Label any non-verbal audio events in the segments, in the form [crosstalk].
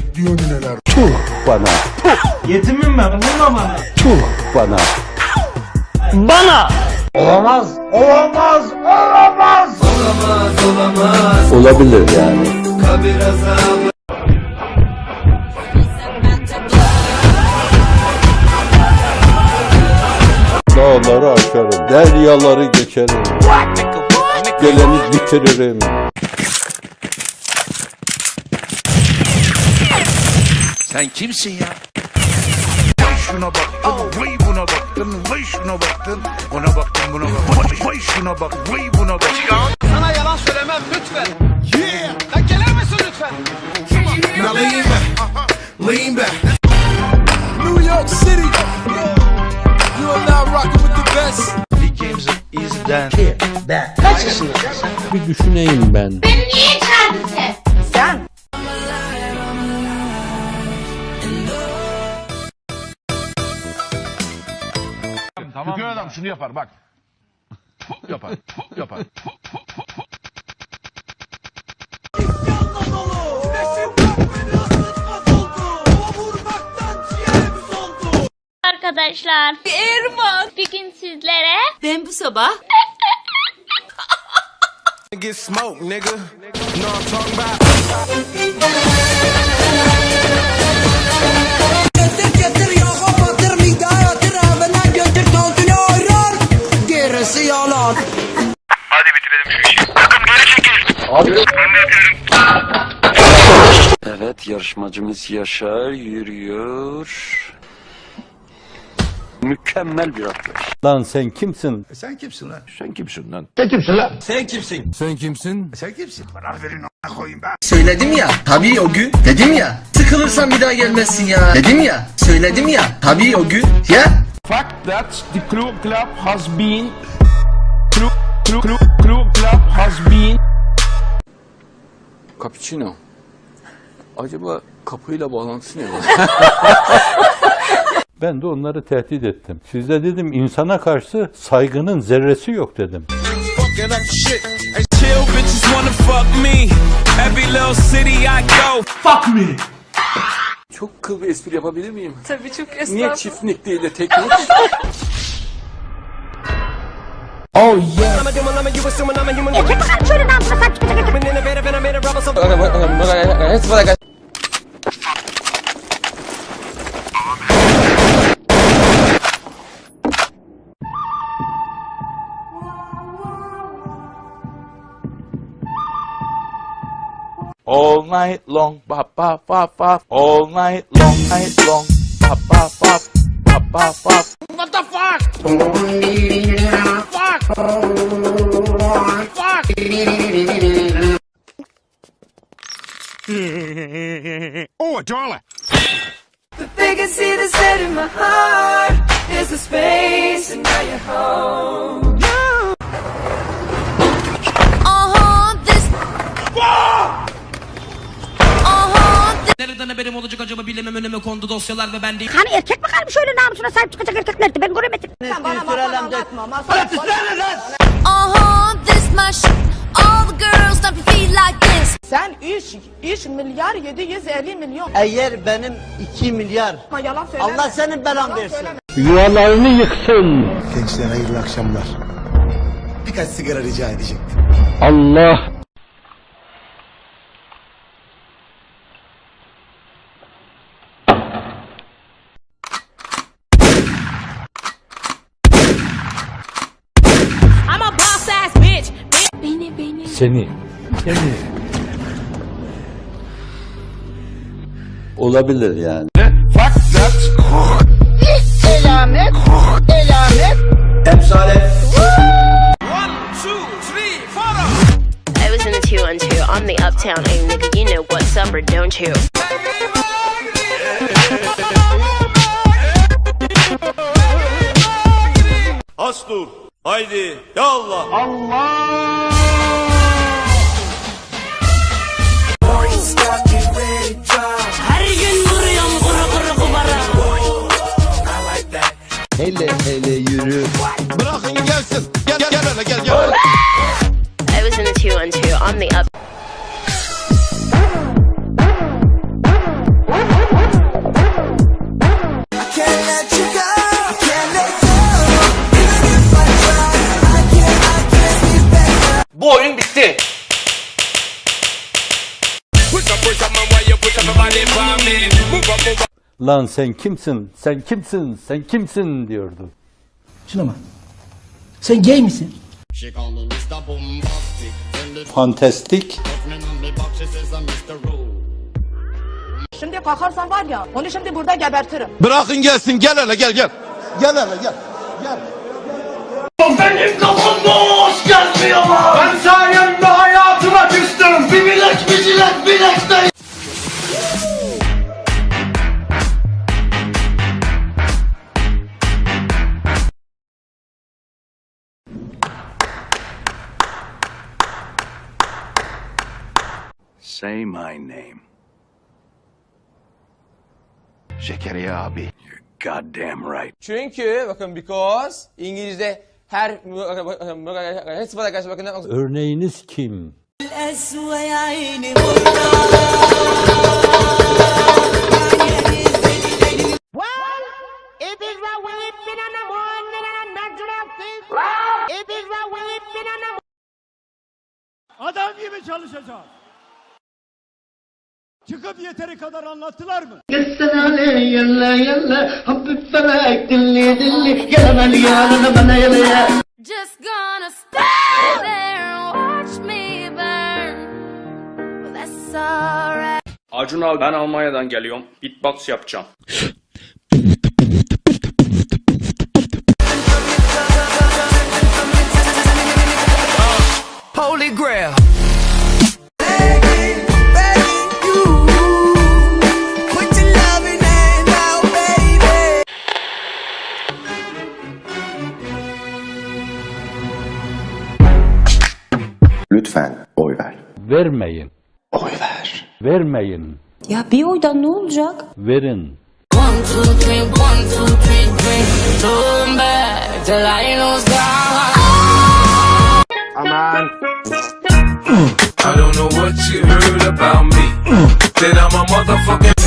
Bekliyor neler. Tuh bana, Yetimim ben vurma bana. tuh bana. Olabilir yani. Dağları aşarım, deryaları geçerim. Geleni bitiririm. Sen kimsin ya? Vay şuna baktın, vay buna baktın, vay şuna baktın, buna baktın, buna baktın, vay, vay şuna bak, vay buna bak. Sana yalan söylemem lütfen. Yeah. Lan gelir misin lütfen? Now lean back, lean back. New York City. You are now rocking with the best. Bir düşüneyim ben. Beni niye adam şunu yapar bak. yapar, yapar. Arkadaşlar. Erman. Bir gün sizlere. Ben bu sabah Get smoked, nigga. Know I'm talking about. Gerisi yalan Evet yarışmacımız Yaşar yürüyor. Mükemmel bir atlayış. Lan sen kimsin? Sen kimsin lan? Sen kimsin lan? Sen kimsin? Sen kimsin? Bana verin a**a koyayım ben. Söyledim ya tabii o gün dedim ya Sıkılırsan bir daha gelmezsin ya Dedim ya söyledim ya tabii o gün ya Fact that the crew club has been crew, crew, crew club has been Cappuccino. Acaba kapıyla bağlantısı ne var? [laughs] Ben de onları tehdit ettim. Size dedim insana karşı saygının zerresi yok dedim. Fucking [laughs] up shit. Hey, chill bitches wanna fuck me. Every little city I go. Fuck me. Çok kıl bir espri yapabilir miyim? tabii çok Niye estağfurullah. çiftlik değil de teknik? All night long, ba ba ba ba. All night long, night long, ba ba ba ba ba ba. What the fuck? Oh, a dollar. They can see the set in my heart. There's a space and now you're home. Nereden haberim olacak acaba bilemem önüme kondu dosyalar ve ben değil. Hani erkek mi kalmış öyle namusuna sahip çıkacak erkeklerdi ben göremedim. Aha this my shit. All the girls stomp your feet like this. Sen 3 3 milyar 750 milyon Eğer benim 2 milyar Ama yalan söyleme Allah senin belan versin. Yuvalarını yıksın. Gençler hayırlı akşamlar. Birkaç sigara rica edecektim. Allah seni. Seni. Olabilir yani. That Elamet Elamet four. I was in the two on two. I'm the uptown aim nigga. You know what's up or don't you? Astur. Haydi. Ya Allah. Her Lan sen kimsin? Sen kimsin? Sen kimsin diyordu. Şuna bak. Sen gay misin? Fantastik. Şimdi kalkarsan var ya, onu şimdi burada gebertirim. Bırakın gelsin gel hele gel gel. Gel hele gel. Gel. Ben sayemde Zekeriya abi. You're goddamn right. Çünkü bakın because İngilizce her hepsi bana karşı bakın. Örneğiniz kim? Adam gibi çalışacağım. Çıkıp yeteri kadar anlattılar mı? Just gonna stand there and watch me burn. Well, that's alright. Acun abi ben Almanya'dan geliyorum. Beatbox yapacağım. Holy Grail. Vermeyin. Oy ver. Vermeyin. Ya bir oydan ne olacak? Verin. One, two, three, one, two, three, three. Turn back till I lose God. I don't know what you heard about me. That I'm a motherfucking.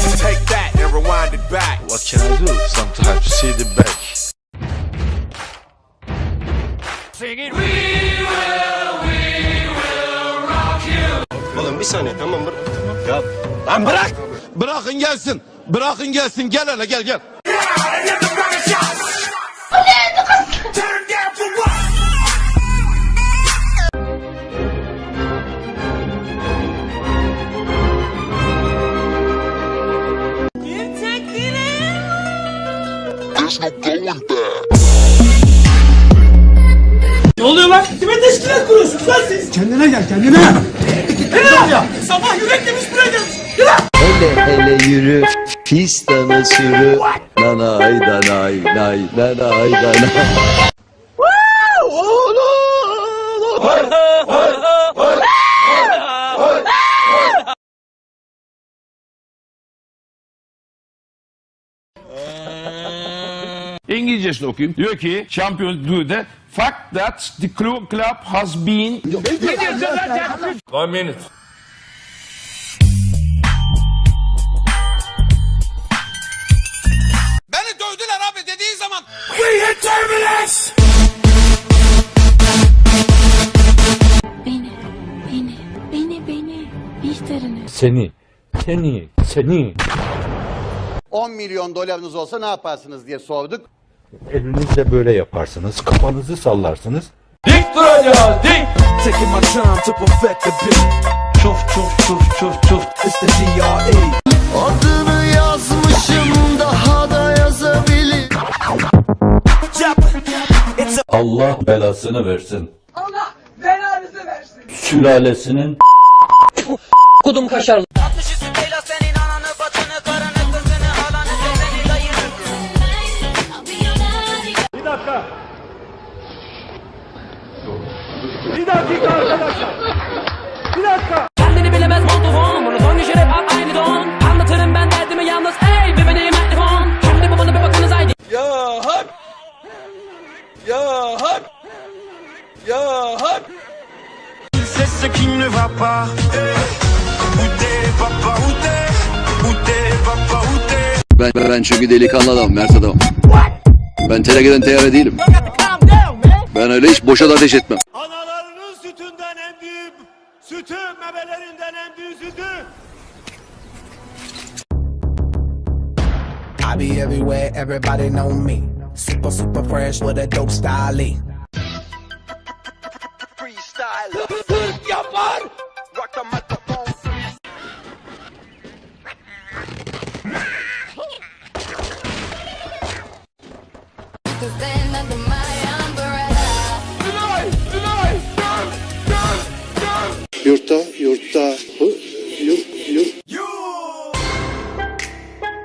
Lan bırak. Bırakın gelsin. Bırakın gelsin gel hele gel gel. Ne oluyor lan? Kime teşkilat kuruyorsunuz lan siz? Kendine gel kendine. Sabah yürek demiş buraya gelmiş. Hele hele yürü. Fistanı sürü. Nanay danay nay nanay danay. İngilizcesini okuyayım. Diyor ki Champions League'de fact that the club has been One minute. Seni. Seni. Seni. 10 milyon dolarınız olsa ne yaparsınız diye sorduk. Elinizle böyle yaparsınız. Kafanızı sallarsınız. Dik duracağız dik. Taking my time to perfect the beat. Çuf çuf çuf çuf çuf. It's the D.R.E. Adını yazmışım daha da yazabilir. Allah belasını versin. Allah belanızı versin. Sülalesinin Kudum kaşar. I'll be your daddy. Bir dakika. Bir dakika arkadaşlar. Bir dakika. Ben, çünkü delikanlı adam, mert adam. Ben tenekeden teyyare değilim. Ben öyle hiç boşa da ateş etmem. Analarının sütünden sütünden en büyük sütü, memelerinden en büyük sütü. I be everywhere, everybody know me. Super, super fresh with a dope style. Yurtta, yurtta. Yurt, yurt.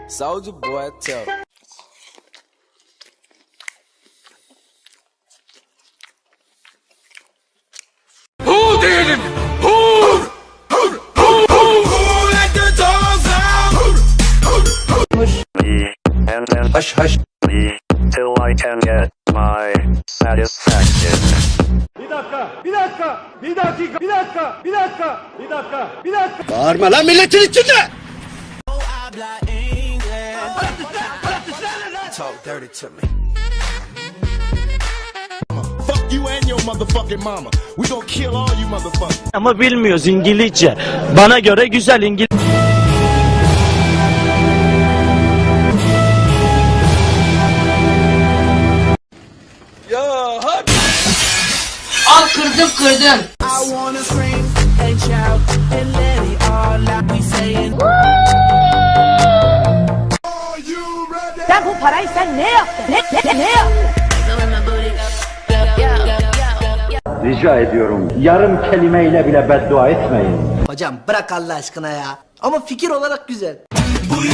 Soldier boy, tell. Who diyelim? Who? Who? Who? Who let the dogs out? Till I can get my satisfaction. Bir dakika, bir dakika, bir dakika, bir dakika, bir dakika, bir dakika, bir dakika. Bağırma lan milletin içinde. Talk dirty to me. Fuck you and your motherfucking mama. We gonna kill all you motherfuckers. Ama bilmiyoruz İngilizce. Bana göre güzel İngilizce. Saying Sen bu parayı sen ne yaptın? Ne, ne, ne yaptın? Rica ediyorum yarım kelimeyle bile beddua etmeyin. Hocam bırak Allah aşkına ya. Ama fikir olarak güzel. Mali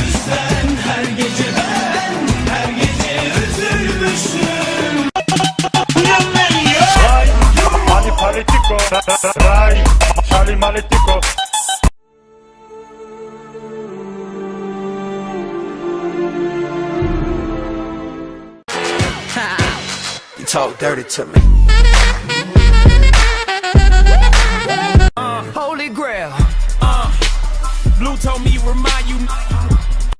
Charlie Maletico. You talk dirty to me. Uh, Holy grail. Uh, Blue told me remind you.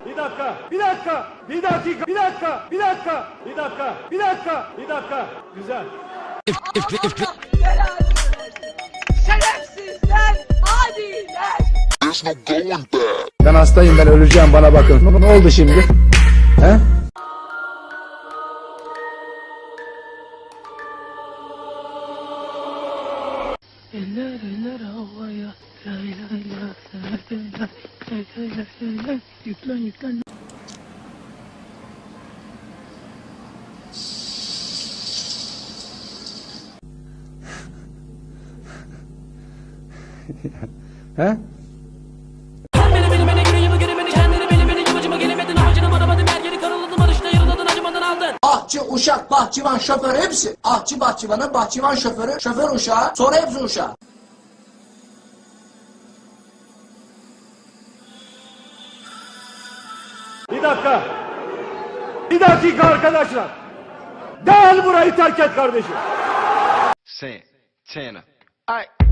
Bir dakika, bir dakika, bir dakika, bir dakika, bir dakika, bir dakika, bir dakika, bir dakika. Güzel. Şerefsizler, Ben hastayım ben öleceğim bana bakın. Ne oldu şimdi? He? [laughs] He? Ahçı, uşak, bahçıvan, şoför hepsi. Ahçı, bahçıvanı, bahçıvan, şoförü, şoför uşağı, sonra hepsi uşağı. Bir dakika. Bir dakika arkadaşlar. Derhal burayı terk et kardeşim. Santana. Mr.